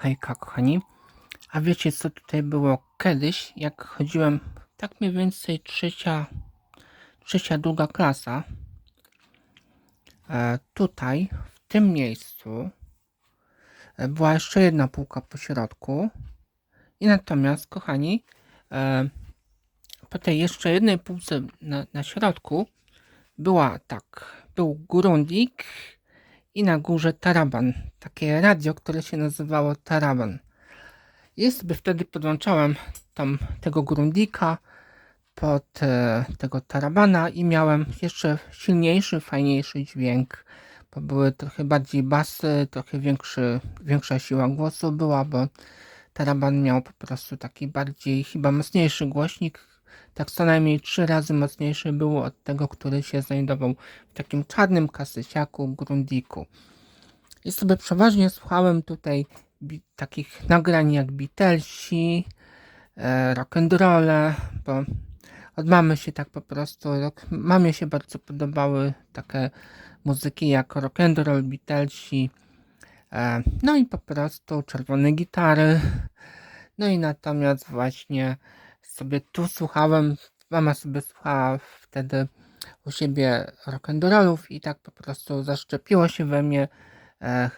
Hejka, kochani. A wiecie, co tutaj było kiedyś, jak chodziłem, tak mniej więcej trzecia, trzecia, druga klasa. E, tutaj, w tym miejscu, e, była jeszcze jedna półka po środku. I natomiast, kochani, e, po tej jeszcze jednej półce na, na środku była tak, był grundik i na górze taraban. Takie radio, które się nazywało taraban. I sobie wtedy podłączałem tam tego grundika pod e, tego tarabana i miałem jeszcze silniejszy, fajniejszy dźwięk, bo były trochę bardziej basy, trochę większy, większa siła głosu była, bo taraban miał po prostu taki bardziej, chyba mocniejszy głośnik, tak co najmniej trzy razy mocniejszy był od tego, który się znajdował w takim czarnym kasysiaku, grundiku. I sobie przeważnie słuchałem tutaj takich nagrań jak Beatlesi, e, rock'n'rolle, bo od mamy się tak po prostu, rock, mamie się bardzo podobały takie muzyki jak rock'n'roll, Beatlesi, e, no i po prostu czerwone gitary. No i natomiast właśnie sobie tu słuchałem, mama sobie słuchała wtedy u siebie rock'n'rollów i tak po prostu zaszczepiło się we mnie e,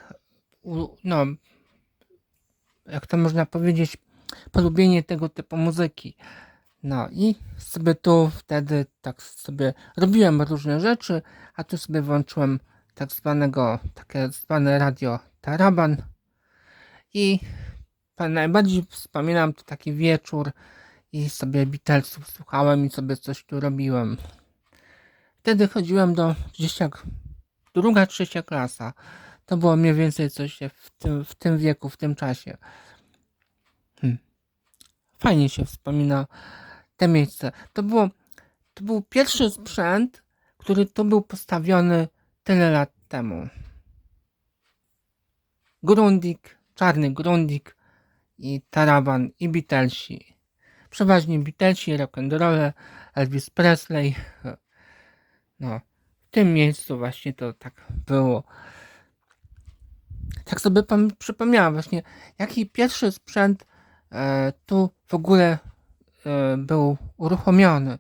u, no jak to można powiedzieć polubienie tego typu muzyki. No i sobie tu wtedy tak sobie robiłem różne rzeczy, a tu sobie włączyłem tak zwanego, takie zwane radio Taraban i najbardziej wspominam to taki wieczór i sobie Beatlesów słuchałem i sobie coś tu robiłem. Wtedy chodziłem do gdzieś jak druga, trzecia klasa. To było mniej więcej coś w tym, w tym wieku, w tym czasie. Hmm. Fajnie się wspomina te miejsce. To było, to był pierwszy sprzęt, który tu był postawiony tyle lat temu. Grundik, czarny grundik i taraban i Beatlesi. Przeważnie Beatlesi, rock'n'rolle, Elvis Presley. No, w tym miejscu właśnie to tak było. Tak sobie przypomniałam właśnie, jaki pierwszy sprzęt e, tu w ogóle e, był uruchomiony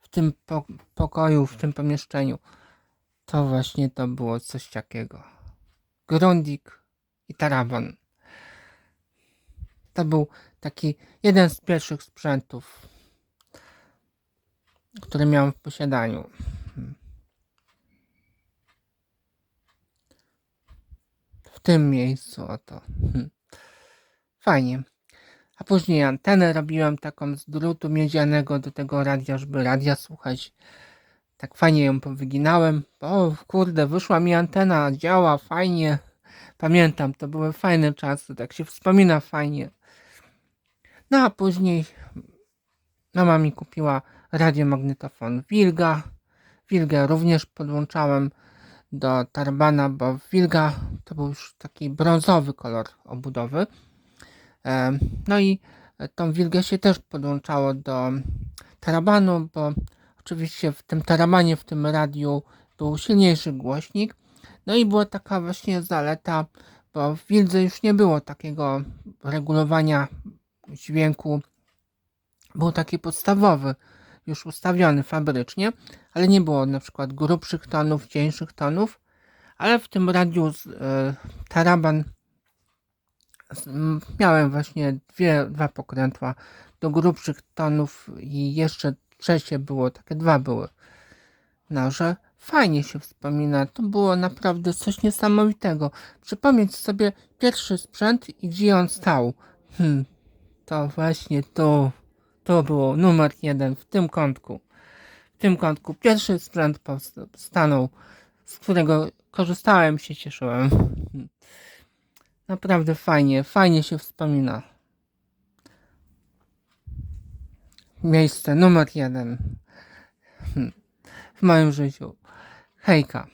w tym po- pokoju, w tym pomieszczeniu. To właśnie to było coś takiego. Grundik i taraban. To był taki jeden z pierwszych sprzętów, który miałem w posiadaniu. W tym miejscu oto. Fajnie. A później antenę robiłem taką z drutu miedzianego do tego radia, żeby radia słuchać. Tak fajnie ją powyginałem. O kurde, wyszła mi antena, działa fajnie. Pamiętam, to były fajne czasy, tak się wspomina fajnie. No a później mama mi kupiła radiomagnetofon Wilga. Wilgę również podłączałem do Tarbana, bo Wilga to był już taki brązowy kolor obudowy. E, No i tą Wilgę się też podłączało do Tarabanu, bo oczywiście w tym Tarabanie, w tym radiu był silniejszy głośnik. No i była taka właśnie zaleta, bo w Wildze już nie było takiego regulowania dźwięku. Był taki podstawowy, już ustawiony fabrycznie, ale nie było na przykład grubszych tonów, cieńszych tonów, ale w tym radiu z, e, Taraban z- m, miałem właśnie dwie, dwa pokrętła do grubszych tonów i jeszcze trzecie było, takie dwa były. No, że fajnie się wspomina, to było naprawdę coś niesamowitego. Przypomnieć sobie pierwszy sprzęt i gdzie on stał. Hmm, to właśnie tu, to było numer jeden w tym kątku. W tym kątku pierwszy sprzęt stanął, z którego korzystałem, się cieszyłem. Naprawdę fajnie, fajnie się wspomina. Miejsce numer jeden w moim życiu. Hejka.